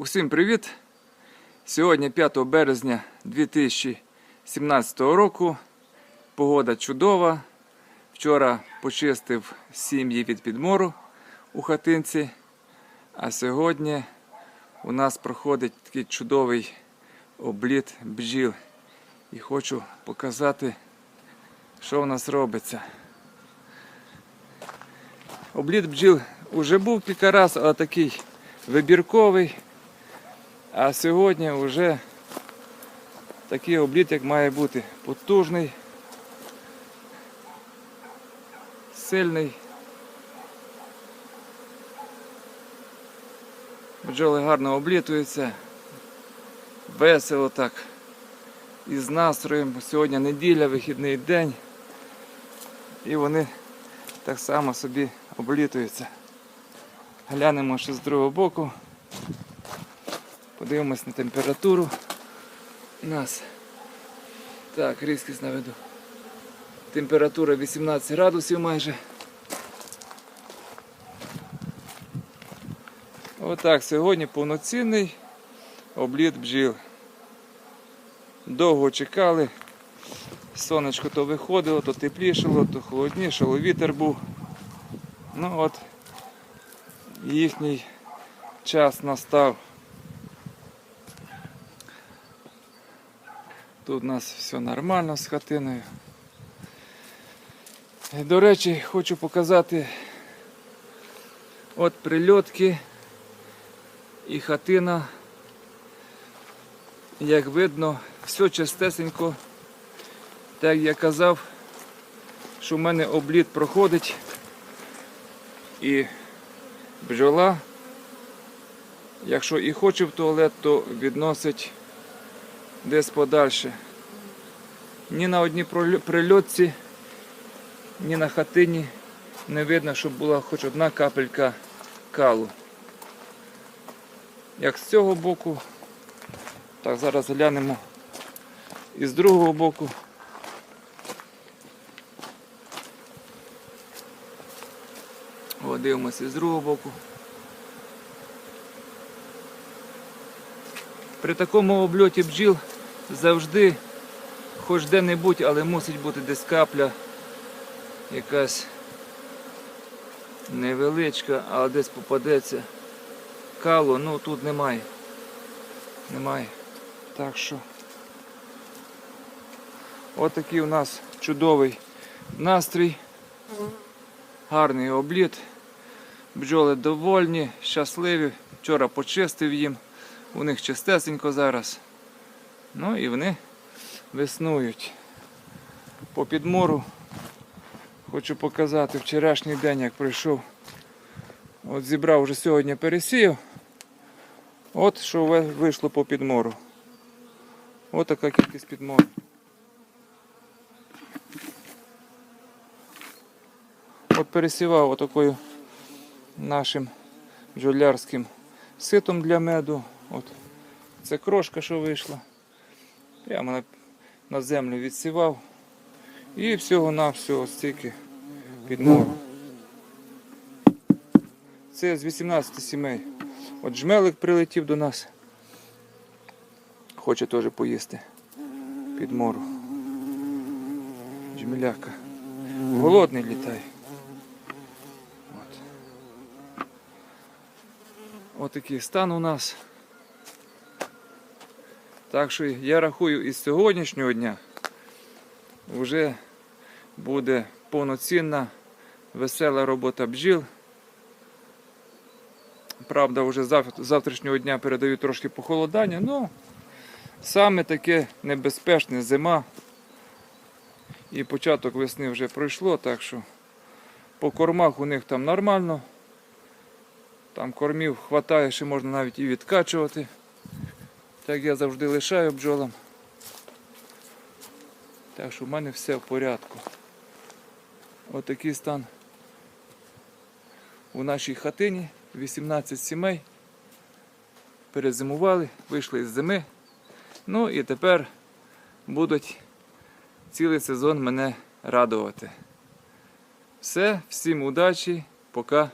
Усім привіт! Сьогодні 5 березня 2017 року. Погода чудова. Вчора почистив сім'ї від підмору у хатинці. А сьогодні у нас проходить такий чудовий обліт бджіл. І хочу показати, що в нас робиться. Обліт бджіл уже був кілька разів, але такий вибірковий. А сьогодні вже такий обліт, як має бути. Потужний, сильний. Бджоли гарно облітуються. Весело так. І з настроєм. Сьогодні неділя, вихідний день. І вони так само собі облітуються. Глянемо ще з другого боку. Подивимось на температуру. У нас. Так, різкість наведу. Температура 18 градусів майже. Отак, сьогодні повноцінний обліт бджіл. Довго чекали. Сонечко то виходило, то теплішало, то холоднішало, вітер був. Ну от їхній час настав. Тут у нас все нормально з хатиною. До речі, хочу показати от прильотки і хатина. Як видно, все чистесенько. Так як я казав, що в мене обліт проходить і бджола, якщо і хоче в туалет, то відносить десь подальше. Ні на одній прильотці, ні на хатині не видно, щоб була хоч одна капелька калу. Як з цього боку, так зараз глянемо і з другого боку. О, дивимося з другого боку. При такому обльоті бджіл завжди, хоч де-небудь, але мусить бути десь капля якась невеличка, але десь попадеться. Калу, ну тут немає. Немає. Так що отакий у нас чудовий настрій. Гарний обліт. Бджоли довольні, щасливі. Вчора почистив їм. У них чистесенько зараз. Ну і вони веснують. По підмору хочу показати вчорашній день, як прийшов. От зібрав вже сьогодні пересів. От що вийшло по підмору. От така кількість підмору. От пересівав отакою нашим бджолярським ситом для меду. От. Це крошка, що вийшла. Прямо на, на землю відсівав. І всього-навсього стільки підмору. Це з 18 сімей. От жмелик прилетів до нас. Хоче теж поїсти підмору. Жмеляка. Голодний літає. От. Отакий стан у нас. Так що я рахую із сьогоднішнього дня вже буде повноцінна весела робота бджіл. Правда, вже з завтрашнього дня передаю трошки похолодання, ну саме таке небезпечне зима. І початок весни вже пройшло, так що по кормах у них там нормально. Там кормів хватає, ще можна навіть і відкачувати. Так я завжди лишаю бджолам. Так що в мене все в порядку. Отакий стан у нашій хатині. 18 сімей. Перезимували, вийшли з зими. Ну і тепер будуть цілий сезон мене радувати. Все, всім удачі, пока.